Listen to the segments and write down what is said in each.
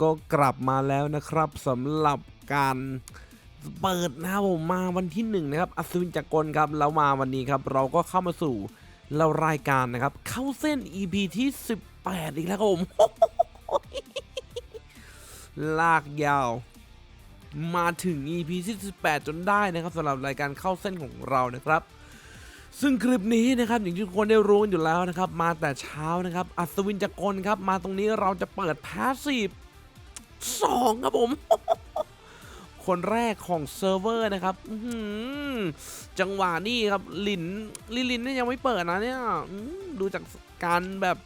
ก็กลับมาแล้วนะครับสำหรับการเปิดนะครับผมมาวันที่หนึ่งนะครับอัศวินจักรกลครับแล้วมาวันนี้ครับ เราก็เข้ามาสู่เรารายการนะครับ เข้าเส้น EP ที่ 18 อีกแล้วครับผมลากยาว มาถึง EP ที่ 18 จนได้นะครับสำหรับรายการเข้าเส้นของเรานะครับ ซึ่งคลิปนี้นะครับอย่างที่ทุกคนได้รู้กันอยู่แล้วนะครับ มาแต่เช้านะครับ อัศวินจักรกลครับ มาตรงนี้เราจะเปิดพาสซีฟสองครับผม คนแรกของเซิร์ฟเวอร์นะครับจังหวะนี้ครับลินลิลินเนี่ยยังไม่เปิดนะเนี่ยดูจากการแบบ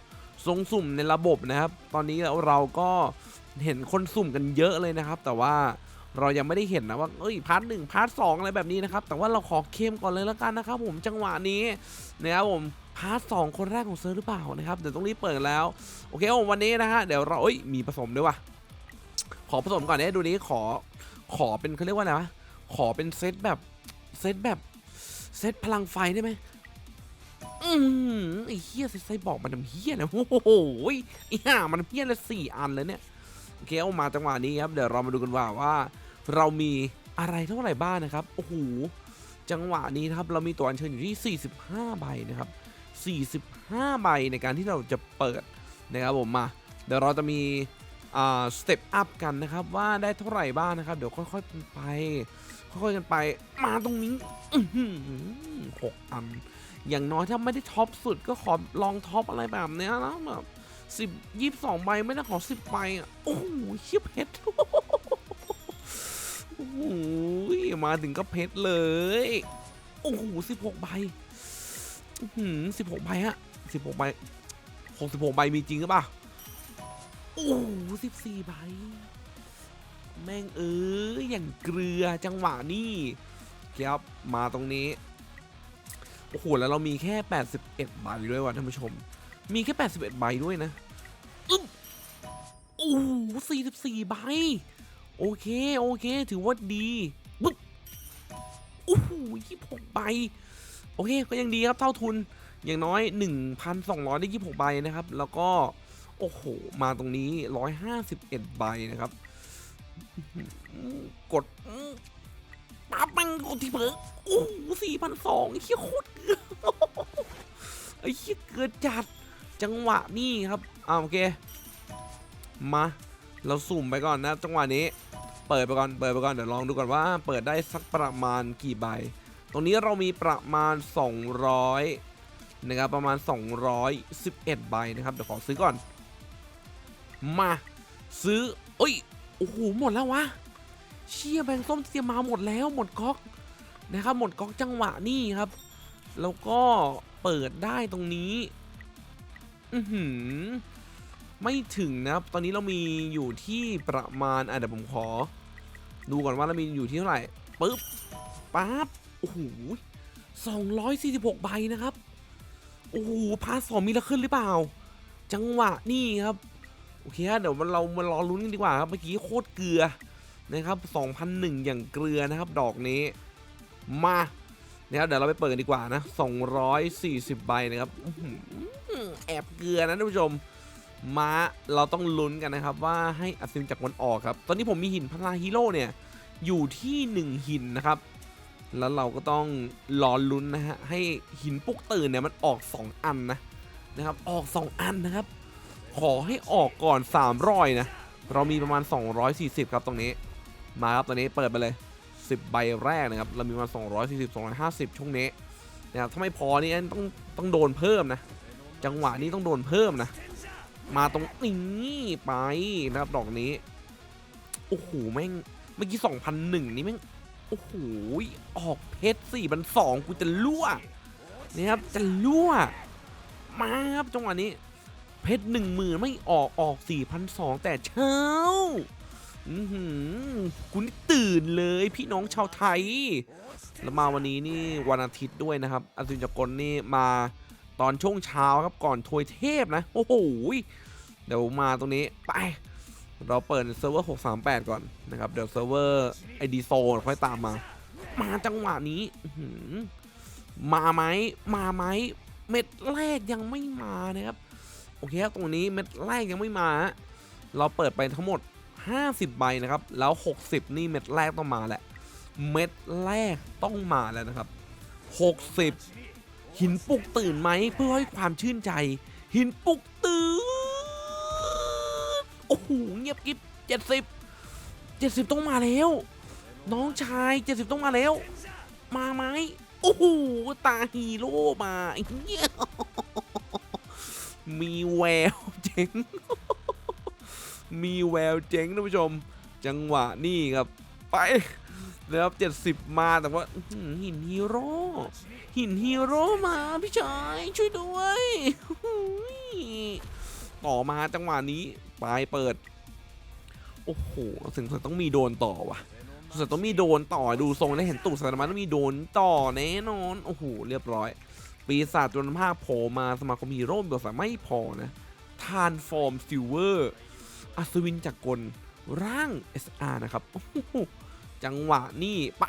ทรงสุ่มในระบบนะครับ ตอนนี้เราก็เห็นคนสุ่มกันเยอะเลยนะครับ แต่ว่า เรายังไม่ได้เห็นนะว่าเอ้ยพาร์ทหนึ่งพาร์ทสองอะไรแบบนี้นะครับแต่ว่าเราขอเข้มก่อนเลยแล้วกันนะครับผมจังหวะนี้นะครับผมพาร์ทสองคนแรกของเซิร์ฟหรือเปล่านะครับเดี๋ยวต้องรีบเปิดแล้วโอเคผมวันนี้นะฮะเดี๋ยวเราเอ้ยมีผสมด้วยว่ะขอผสมก่อนเนี่ยดูนี้ขอขอเป็นเขาเรียกว่าอะไรวะขอเป็นเซตแบบเซตแบบเซตพลังไฟได้ไหมอืมไอ้เฮียเซตไซบอกมันทำเฮียนะโอ้โหไอ้ห่ามันเฮียละสี่อันเลยเนี่ยโอเคเอามาจังหวะนี้ครับเดี๋ยวเรามาดูกันว่าว่า เรามีอะไรเท่าไหร่บ้างนะครับ โอ้โห จังหวะนี้นะครับ เรามีตัวอัญเชิญอยู่ที่ 45 ใบนะครับ 45 ใบในการที่เราจะเปิดนะครับผมมา เดี๋ยวเราจะมีสเต็ปอัพกันนะครับ ว่าได้เท่าไหร่บ้างนะครับ เดี๋ยวค่อยๆกันไป ค่อยๆกันไป มาตรงนี้หกอัน อย่างน้อยถ้าไม่ได้ท็อปสุดก็ขอลองท็อปอะไรแบบเนี้ยนะแบบสิบยี่สิบสองใบไม่ได้ขอสิบใบอะ โอ้โหเชี่ยเพชร โอ้โหมาถึงก็เพชรเลย โอ้โหสิบหกใบสิบหกใบฮะสิบหกใบหกสิบหกใบมีจริงหรือเปล่าโอ้สิบสี่ใบ แม่งเอ้ยอย่างเกลือจังหวะนี่ครับมาตรงนี้ โอ้โห แล้วเรามีแค่ 81 ใบด้วยว่ะท่านผู้ชม มีแค่ 81 ใบด้วยนะอึ๊บโอ้โห44 ใบ โอเค โอเค ถือว่าดีปึ๊บโอ้โห26ใบ โอเค ก็ยังดีครับ เท่าทุน อย่างน้อย 1,200 ได้ 26 ใบนะครับ แล้วก็ โอ้โห มาตรงนี้ 151 ใบนะครับ กดปั๊บแม่งกดที่เผลอโอ้โหสี่พันสองไอ้เหี้ยโคตรเกือไอ้เหี้ยเกินจัด จังหวะนี่ครับอ่าโอเค มา เราสุ่มไปก่อนนะ จังหวะนี้ เปิดไปก่อนเปิดไปก่อนเดี๋ยวลองดูก่อนว่าเปิดได้สักประมาณกี่ใบ ตรงนี้เรามีประมาณ 200นะครับประมาณ 211 ใบนะครับเดี๋ยวขอซื้อก่อน มาซื้อเอ้ยโอ้โหหมดแล้ววะเชี่ยแบงค์ส้มเตรียมมาหมดแล้วหมดก๊อกนะครับหมดก๊อกจังหวะนี่ครับ แล้วก็เปิดได้ตรงนี้ อือหือ ไม่ถึงนะครับ ตอนนี้เรามีอยู่ที่ประมาณอะเดี๋ยวผมขอ ดูก่อนว่าเรามีอยู่ที่เท่าไหร่ปึ๊บปั๊บโอ้โห246ใบนะครับ โอ้โหพาสสองมีละขึ้นหรือเปล่า จังหวะนี่ครับ โอเคฮะเดี๋ยวเรามารอลุ้นกันดีกว่าครับเมื่อกี้โคตรเกลือนะครับ2,001อย่างเกลือนะครับ ดอกนี้ มานะครับเดี๋ยวเราไปเปิดกันดีกว่านะ240ใบนะครับแอบเกลือนะท่านผู้ชม มาเราต้องลุ้นกันนะครับว่าให้อัศวินจากวันออกครับ ตอนนี้ผมมีหินพลาฮีโร่เนี่ยอยู่ที่ 1 หินนะครับ แล้วเราก็ต้องรอลุ้นนะฮะให้หินปุกตื่นเนี่ยมันออก 2 อันนะนะครับออก 2 อันนะครับ ขอให้ออกก่อน 300 นะ เรามีประมาณ 240 ครับตรงนี้ มาครับตอนนี้เปิดไปเลย 10 ใบแรกนะครับ เรามีประมาณ 240 250 ช่วงนี้นะครับถ้าไม่พอนี่ต้องต้องโดนเพิ่มนะ จังหวะนี้ต้องโดนเพิ่มนะ มาตรงนี้ไปนะครับดอกนี้ โอ้โหแม่งเมื่อกี้2,001นี่แม่งโอ้โหออกเพชรสี่พันสองกูจะรั่วนะครับจะรั่วมาครับจังหวะนี้ เพชรหนึ่งหมื่นไม่ออกออกสี่พันสองแต่เช้าอือหือคุณนี่ตื่นเลยพี่น้องชาวไทย แล้วมาวันนี้นี่วันอาทิตย์ด้วยนะครับอสุนจกรนี่มา ตอนช่วงเช้าครับก่อนทวยเทพนะ โอ้โหเดี๋ยวมาตรงนี้ไป เราเปิดเซิร์ฟเวอร์ 638 ก่อนนะครับ เดี๋ยวเซิร์ฟเวอร์ไอดีโซค่อยตามมา มาจังหวะนี้มาไหมมาไหมเม็ดแรกยังไม่มานะครับ โอเคครับตรงนี้เม็ดแรกยังไม่มา เราเปิดไปทั้งหมด 50 ใบนะครับ แล้ว 60 นี่เม็ดแรกต้องมาแหละ เม็ดแรกต้องมาแล้วนะครับ 60 หินปลุกตื่นไหมเพื่อให้ความชื่นใจ หินปลุกตื่นโอ้โหเงียบกิ๊บ70 70ต้องมาแล้ว น้องชาย70ต้องมาแล้ว มาไหมโอ้โหตาฮีโร่มาเหี้ยมีแววเจ๋ง มีแววเจ๋งท่านผู้ชม จังหวะนี่ครับ ไป นะครับเจ็ดสิบมาแต่ว่าหินฮีโร่หินฮีโร่มาพี่ชายช่วยด้วยต่อมาจังหวะนี้ปลายเปิด โอ้โหถึงต้องมีโดนต่อว่ะสงสัต้องมีโดนต่อดูทรงแล้วเห็นตุกสารมันต้องมีโดนต่อแน่นอนโอ้โหเรียบร้อย ปีศาจจนภาคโผล่มาสมาคมฮีโร่บอกสาไม่พอนะทานฟอร์มซิลเวอร์อัศวินจักรกลร่าง SR นะครับ จังหวะนี่ไป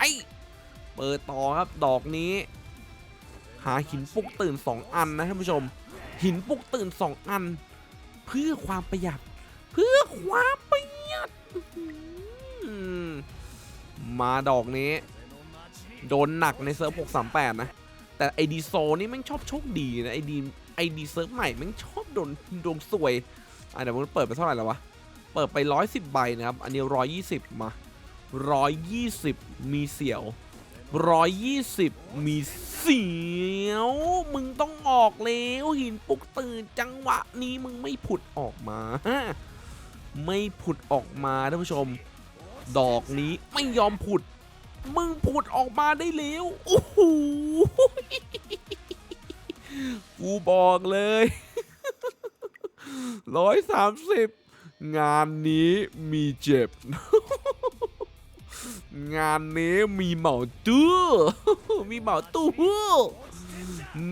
เปิดต่อครับดอกนี้ หาหินปุกตื่น 2 อันนะท่านผู้ชม หินปุกตื่น 2 อัน เพื่อความประหยัด เพื่อความประหยัด มาดอกนี้ โดนหนักในเซิร์ฟ638 นะ แต่ไอดีโซนี่แม่งชอบโชคดีนะไอดีไอดีเซิร์ฟใหม่แม่งชอบโดนดวงสวยอะเดี๋ยวมันเปิดไปเท่าไหร่แล้ววะ เปิดไป 110 ใบนะครับ อันนี้ 120 มา 120 มีเสียว 120 มีเสียว มึงต้องออกแล้วหินปุกตื่นจังหวะนี้มึงไม่ผุดออกมา ไม่ผุดออกมาท่านผู้ชม ดอกนี้ไม่ยอมผุด มึงผุดออกมาได้แล้วโอ้โหกูบอกเลยร้อยสามสิบงานนี้มีเจ็บ งานนี้มีเหมาตู้มีเหมาตู้ฮู้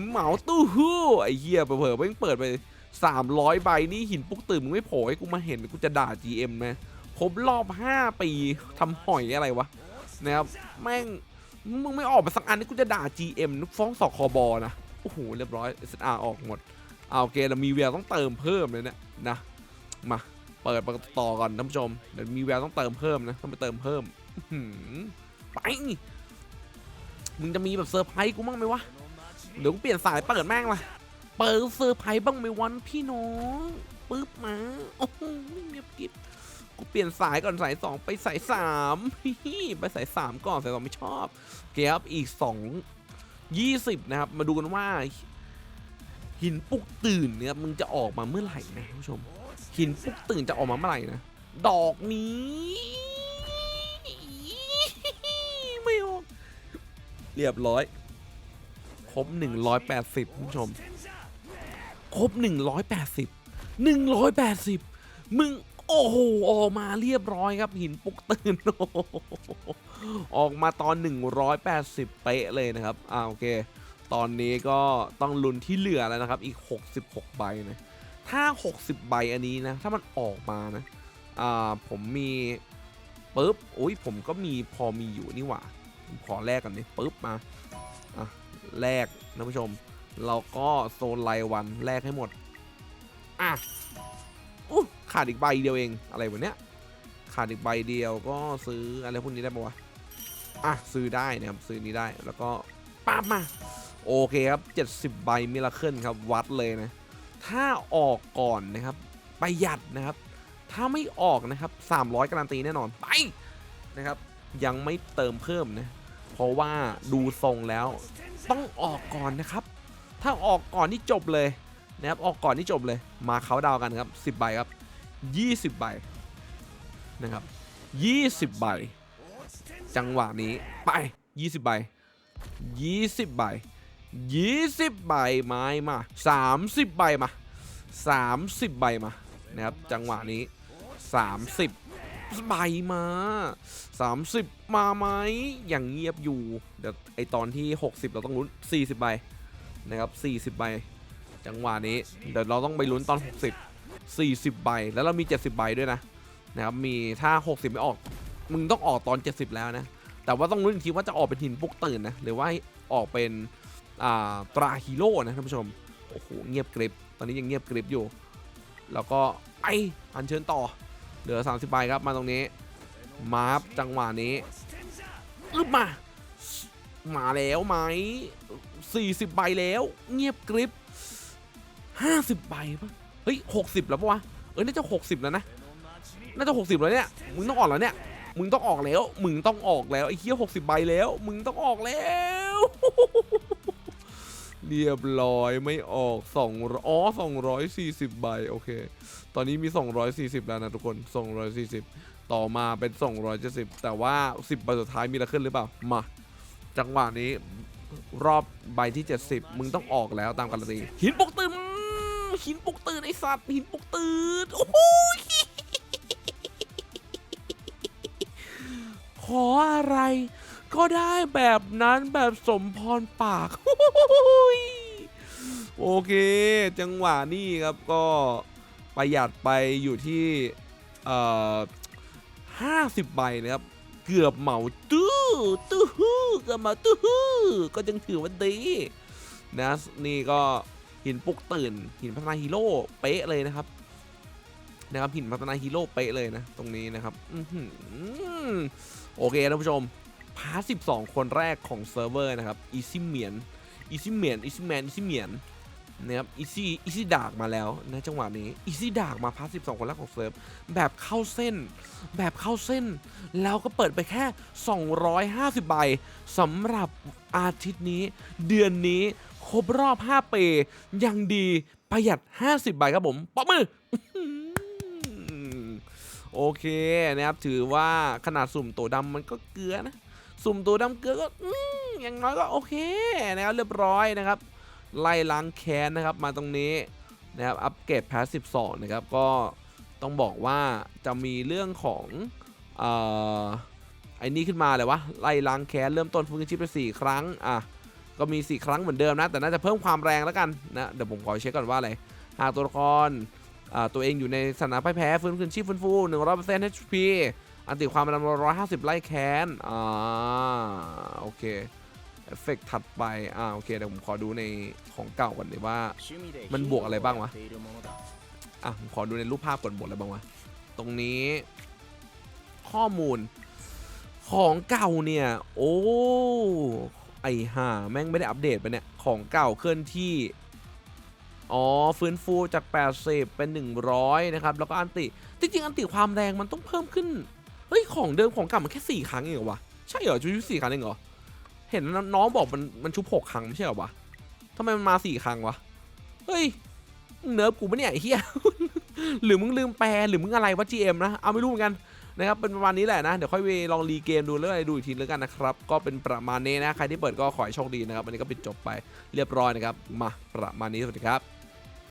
เหมาตู้ฮู้ไอ้เหี้ยเผลอๆแม่งเปิดไป 300 ใบนี่หินปุกตื่นมึงไม่โผล่ให้กูมาเห็นกูจะด่า GM นะครบรอบ 5 ปีทำหอยอะไรวะนะครับแม่งมึงไม่ออกมาสักอันนี่กูจะด่า GM นะฟ้องสคบนะโอ้โหเรียบร้อย SR ออกหมดเอาโอเคเรามีแววต้องเติมเพิ่มเลยเนี่ยนะมาเปิดต่อก่อนท่านผู้ชมเดี๋ยวมีแววต้องเติมเพิ่มนะต้องไปเติมเพิ่ม หือไป มึงจะมีแบบเซอร์ไพรส์กูบ้างไหมวะเดี๋ยวกูเปลี่ยนสายเปิดแม่งละเปิดเซอร์ไพรส์บ้างไหมวันพี่น้องปึ๊บมาโอ้โหเงียบกิบกูเปลี่ยนสายก่อนสายสองไปสายสามไปสายสามก่อนสายสองไม่ชอบเคครับอีกสองยี่สิบนะครับ มาดูกันว่า หินปุกตื่นเนี่ยมึงจะออกมาเมื่อไหร่นะท่านผู้ชม หินปุกตื่นจะออกมาเมื่อไหร่นะ ดอกนี้ เรียบร้อย ครบ 180ท่านผู้ชม ครบ 180 180 มึง โอ้โห ออกมาเรียบร้อยครับ หินปุกตื่นโอ้โหออกมาตอน 180 เป๊ะเลยนะครับ อ่าโอเค ตอนนี้ก็ต้องลุ้นที่เหลือแล้วนะครับ อีก 66 ใบนะ ถ้า 60 ใบอันนี้นะ ถ้ามันออกมานะ อ่า ผมมีปุ๊บ อุ้ยผมก็มีพอมีอยู่นี่หว่า ผมขอแลกกันนี่ปุ๊บมาอะแลกนะผู้ชม เราก็โซนรายวันแลกให้หมด อะอู้ขาดอีกใบเดียวเองอะไรวะเนี้ยขาดอีกใบเดียวก็ซื้ออะไรพวกนี้ได้ปะวะอะซื้อได้นะครับซื้อนี้ได้แล้วก็ปั๊บมา โอเคครับ 70 ใบมิราเคิลครับวัดเลยนะ ถ้าออกก่อนนะครับประหยัดนะครับ ถ้าไม่ออกนะครับ 300 การันตีแน่นอนไปนะครับ ยังไม่เติมเพิ่มนะ เพราะว่าดูทรงแล้วต้องออกก่อนนะครับ ถ้าออกก่อนนี่จบเลยนะครับออกก่อนนี่จบเลย มาเขาดาวกันครับ 10 ใบครับ 20 ใบนะครับ 20 ใบ จังหวะนี้ไป 20 ใบ 20 ใบ 20 ใบไม้มา 30 ใบมา 30 ใบมานะครับจังหวะนี้ 30 ใบมา 30 มาไหมอย่างเงียบอยู่ เดี๋ยวไอตอนที่ 60 เราต้องลุ้น 40 ใบนะครับ40 ใบ จังหวะนี้ เดี๋ยวเราต้องไปลุ้นตอน 60 40 ใบ แล้วเรามี 70 ใบด้วยนะนะครับ มีถ้า 60 ไม่ออก มึงต้องออกตอน 70 แล้วนะ แต่ว่าต้องลุ้นอีกทีว่าจะออกเป็นหินปุกตื่นนะ หรือว่าออกเป็นอ่าตราฮีโร่นะท่านผู้ชม โอ้โห เงียบกริบ ตอนนี้ยังเงียบกริบอยู่ แล้วก็ไออันเชิญต่อ เหลือ 30ใบครับมาตรงนี้ มาร์ฟจังหวะนี้อึบมา มาแล้วไหม 40ใบแล้ว เงียบกริบ50ใบปะเฮ้ย 60 แล้วปะวะ เอ้ยน่าจะ 60 แล้วนะ น่าจะ 60 แล้วเนี่ย มึงต้องออกแล้วเนี่ย มึงต้องออกแล้ว มึงต้องออกแล้วไอ้เหี้ย60 ใบแล้ว มึงต้องออกแล้ว เรียบร้อยไม่ออก2อ๋อ240 ใบ โอเค ตอนนี้มี 240 แล้วนะทุกคน 240 ต่อมาเป็น 270 แต่ว่า 10 ใบสุดท้ายมีอะไรขึ้นหรือเปล่า มา จังหวะนี้รอบใบที่ 70 มึงต้องออกแล้วตามการันตีหินปุกตื่นหินปุกตื่นไอสัตว์หินปุกตื่นโอ้โหขออะไร ก็ได้แบบนั้นแบบสมพรปาก โอเค จังหวะนี้ครับก็ประหยัดไปอยู่ที่เอ่อ50ใบนะครับ เกือบเหมาตู้ตู้ฮู้เกือบเหมาตู้ฮู้ก็ยังถือว่าดีนะนี่ก็หินปลุกตื่น หินพัฒนาฮีโร่เป๊ะเลยนะครับนะครับหินพัฒนาฮีโร่เป๊ะเลยนะ ตรงนี้นะครับ อืโอเคท่านผู้ชม พาร์ท12 คนแรกของเซิร์ฟเวอร์นะครับอีซี่เมียนอีซี่เมียนอีซี่แมนอีซี่เมียนนะครับอีซี่อีซี่ดากมาแล้วนะจังหวะนี้อีซี่ดากมาพาร์ท12คนแรกของเซิร์ฟแบบเข้าเส้น แบบเข้าเส้น แล้วก็เปิดไปแค่ 250 ใบสำหรับอาทิตย์นี้ เดือนนี้ครบรอบ 5 ปี ยังดีประหยัด 50 ใบครับผมปอบมือโอเคนะครับ ถือว่าขนาดสุ่มตัวดำมันก็เกลือนะ สุ่มตัวดำเกลือก็อย่างน้อยก็โอเคนะครับเรียบร้อยนะครับ ไล่ล้างแค้นนะครับมาตรงนี้นะครับอัปเกรดแพส12นะครับก็ต้องบอกว่าจะมีเรื่องของออไอ้นี่ขึ้นมาเลยวะไล่ล้างแค้นเริ่มต้นฟื้นชีพไป4ครั้งอะก็มี 4 ครั้งเหมือนเดิมนะ แต่น่าจะเพิ่มความแรงแล้วกันนะเดี๋ยวผมขอเช็คก่อนว่าอะไร หากตัวละครตัวเองอยู่ในสถานะพ่ายแพ้ฟื้นคืนชีพฟื้นฟู100% HP อันติความเป็น150ไล่แค้นอ่าโอเคเอฟเฟกถัดไป อ่า โอเคเดี๋ยวผมขอดูในของเก่าก่อนเลยว่า มันบวกอะไรบ้างวะ อะ ผมขอดูในรูปภาพก่อนบทอะไรบ้างวะ ตรงนี้ ข้อมูล ของเก่าเนี่ย โอ้ ไอห่า แม่งไม่ได้อัปเดตไปเนี่ย ของเก่าเคลื่อนที่ อ๋อ ฟื้นฟูจาก 80 เป็น 100 นะครับ แล้วก็อันติ จริงๆ อันติความแรงมันต้องเพิ่มขึ้น เฮ้ยของเดิมของเก่ามันแค่4ครั้งเองเหรอวะใช่เหรอชุบสี่ครั้งเองเหรอเห็นน้องบอกมันมันชุบ6ครั้งไม่ใช่เหรอวะทำไมมันมา4ครั้งวะเฮ้ยมึงเนิร์ฟกูปะเนี่ยไอ้เหี้ยหรือมึงลืมแปลหรือมึงอะไรวะ GM นะเอาไม่รู้เหมือนกันนะครับเป็นประมาณนี้แหละนะ เดี๋ยวค่อยไปลองรีเกมดูแล้วอะไรดูอีกทีแล้วกันนะครับ ก็เป็นประมาณนี้นะ ใครที่เปิดก็ขอให้โชคดีนะครับ วันนี้ก็ปิดจบไปเรียบร้อยนะครับ มาประมาณนี้สวัสดีครับ